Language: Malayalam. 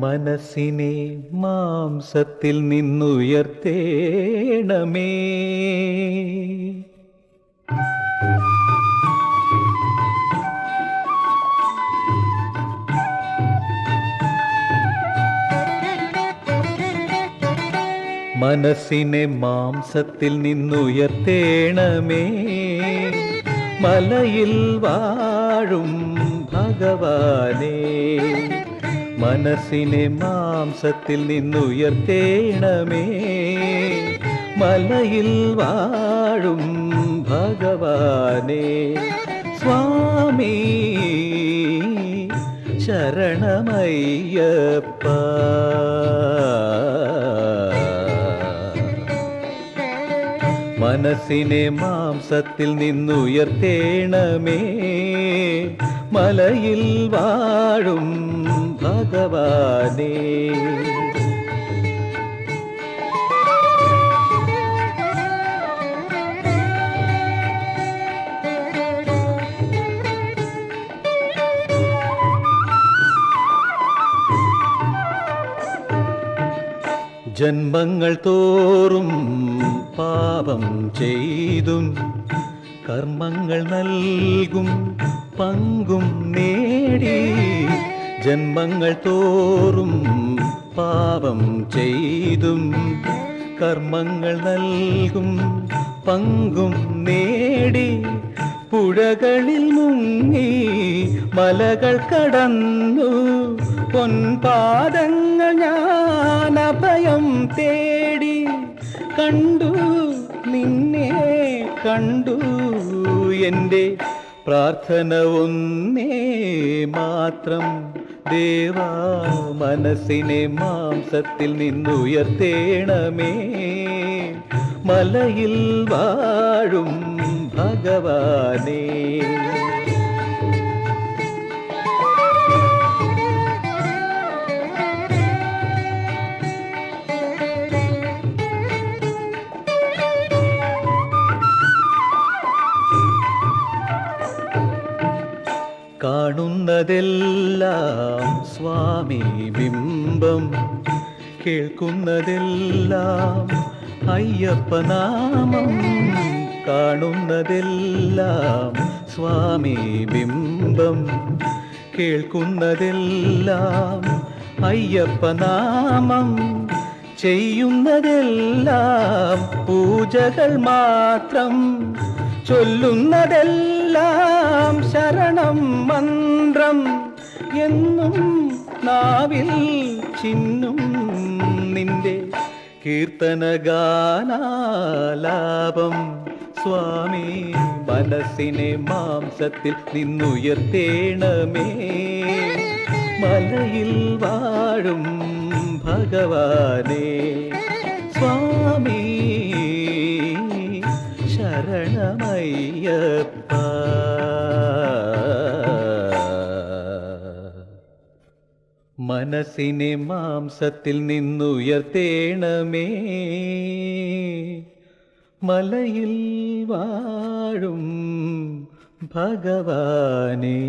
മനസ്സിനെ മാംസത്തിൽ നിന്നുയർത്തേണമേ. മനസ്സിനെ മാംസത്തിൽ നിന്നുയർത്തേണമേ. മലയിൽ വാഴും ഭഗവാനേ. മനസ്സിനെ മാംസത്തിൽ നിന്നുയർത്തേണമേ. മലയിൽ വാഴും ഭഗവാനേ സ്വാമി ശരണമയ്യപ്പ. മനസ്സിനെ മാംസത്തിൽ നിന്നുയർത്തേണമേ. മലയിൽ വാഴും ഭഗവാനേ. ജന്മങ്ങൾ തോറും പാപം ചെയ്തും കർമ്മങ്ങൾ നൽകും പങ്കും നേടി ജന്മങ്ങൾ തോറും പാപം ചെയ്തും കർമ്മങ്ങൾ നൽകും പങ്കും നേടി പുഴകളിൽ മുങ്ങി മലകൾ കടന്നു പൊൻപാദങ്ങൾ ഞാൻ തേടി കണ്ടു നിന്നെ കണ്ടു. എന്റെ പ്രാർത്ഥന ഒന്നേ മാത്രം. ദേവാ മനസ്സിനെ മാംസത്തിൽ നിന്നുയർത്തേണമേ. മലയിൽ വാഴും ഭഗവാനേ. കാണുന്നതെല്ലാം സ്വാമി ബിംബം കേൾക്കുന്നതെല്ലാം അയ്യപ്പനാമം കാണുന്നതെല്ലാം സ്വാമി ബിംബം കേൾക്കുന്നതെല്ലാം അയ്യപ്പനാമം ചെയ്യുന്നതെല്ലാം പൂജകൾ മാത്രം. ചൊല്ലുന്നതെല്ലാം ശരണം മന്ത്രം എന്നും നാവിൽ ചിന്നും നിന്റെ കീർത്തനഗാനാലാപം. സ്വാമി മനസ്സിനെ മാംസത്തിൽ നിന്നുയർത്തേണമേ. മലയിൽ വാഴും ഭഗവാനേ. ശരണമയ്യപ്പ. മനസ്സിനെ മാംസത്തിൽ നിന്നുയർത്തേണമേ. മലയിൽ വാഴും ഭഗവാനേ.